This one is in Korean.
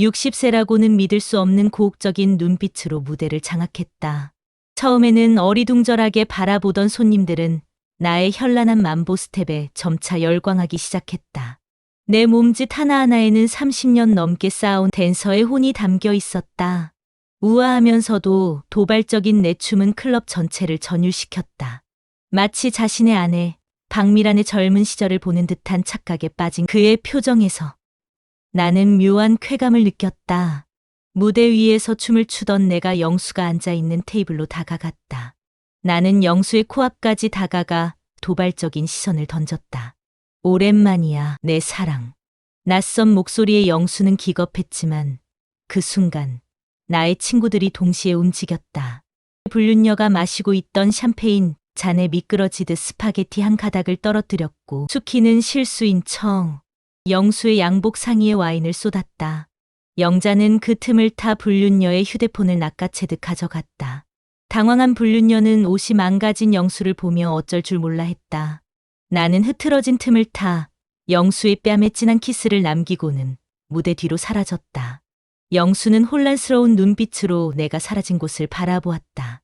60세라고는 믿을 수 없는 고혹적인 눈빛으로 무대를 장악했다. 처음에는 어리둥절하게 바라보던 손님들은 나의 현란한 만보 스텝에 점차 열광하기 시작했다. 내 몸짓 하나하나에는 30년 넘게 쌓아온 댄서의 혼이 담겨 있었다. 우아하면서도 도발적인 내 춤은 클럽 전체를 전율시켰다. 마치 자신의 아내, 박미란의 젊은 시절을 보는 듯한 착각에 빠진 그의 표정에서 나는 묘한 쾌감을 느꼈다. 무대 위에서 춤을 추던 내가 영수가 앉아 있는 테이블로 다가갔다. 나는 영수의 코앞까지 다가가 도발적인 시선을 던졌다. 오랜만이야, 내 사랑. 낯선 목소리의 영수는 기겁했지만 그 순간 나의 친구들이 동시에 움직였다. 불륜녀가 마시고 있던 샴페인 잔에 미끄러지듯 스파게티 한 가닥을 떨어뜨렸고 수키는 실수인 청 영수의 양복 상의에 와인을 쏟았다. 영자는 그 틈을 타 불륜녀의 휴대폰을 낚아채듯 가져갔다. 당황한 불륜녀는 옷이 망가진 영수를 보며 어쩔 줄 몰라 했다. 나는 흐트러진 틈을 타 영수의 뺨에 진한 키스를 남기고는 무대 뒤로 사라졌다. 영수는 혼란스러운 눈빛으로 내가 사라진 곳을 바라보았다.